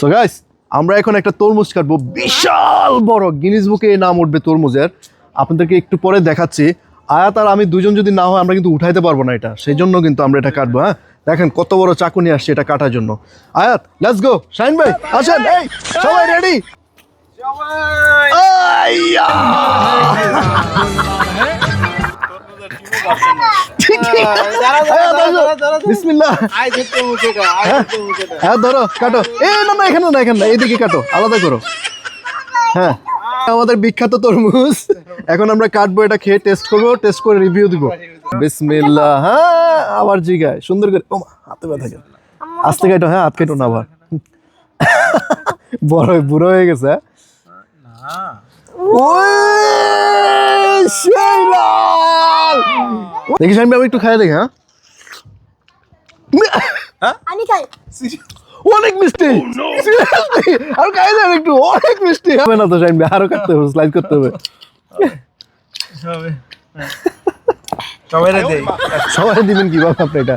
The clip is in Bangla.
সো গাইস আমরা এখন একটা তরমুজ কাটবো। বিশাল বড় গিনিস বুকে নাম উঠবে তরমুজের। আপনাদেরকে একটু পরে দেখাচ্ছি। আয়াত আর আমি দুজন যদি না হয়, আমরা কিন্তু উঠাইতে পারব না এটা। সেই জন্য কিন্তু আমরা এটা কাটবো হ্যাঁ? দেখেন কত বড় চাকু নিয়ে আসছে এটা কাটার জন্য। আয়াত লেটস গো শাইন ভাই, আসেন। এই, সবাই রেডি বিসমিল্লাহ। হ্যাঁ? ধরো কাটো। এ না না এখানে না এখানে না এদিকে কাটো আলাদা করো। হ্যাঁ। আমাদের বিখ্যাত তরমুজ। এখন আমরা কাটবো এটা খেয়ে টেস্ট করব টেস্ট করে রিভিউ দিব। বিসমিল্লাহ। হ্যাঁ আবার জিগায় সুন্দর করে। হাতে ব্যথা কেন আস্তে কাটো হ্যাঁ হাত কেটো না আবার। বড় বুড়ো হয়ে গেছে হ্যাঁ? সেই আমি আবার একটু খাই দেখি হ্যাঁ? আমি খাই। অনেক মিষ্টি। আর খাই দেন একটু। অনেক মিষ্টি। হবে না তো শাইন আরও কাটতে হবে স্লাইড করতে হবে। সবাই দিবেন কি বাবা আপনি এটা?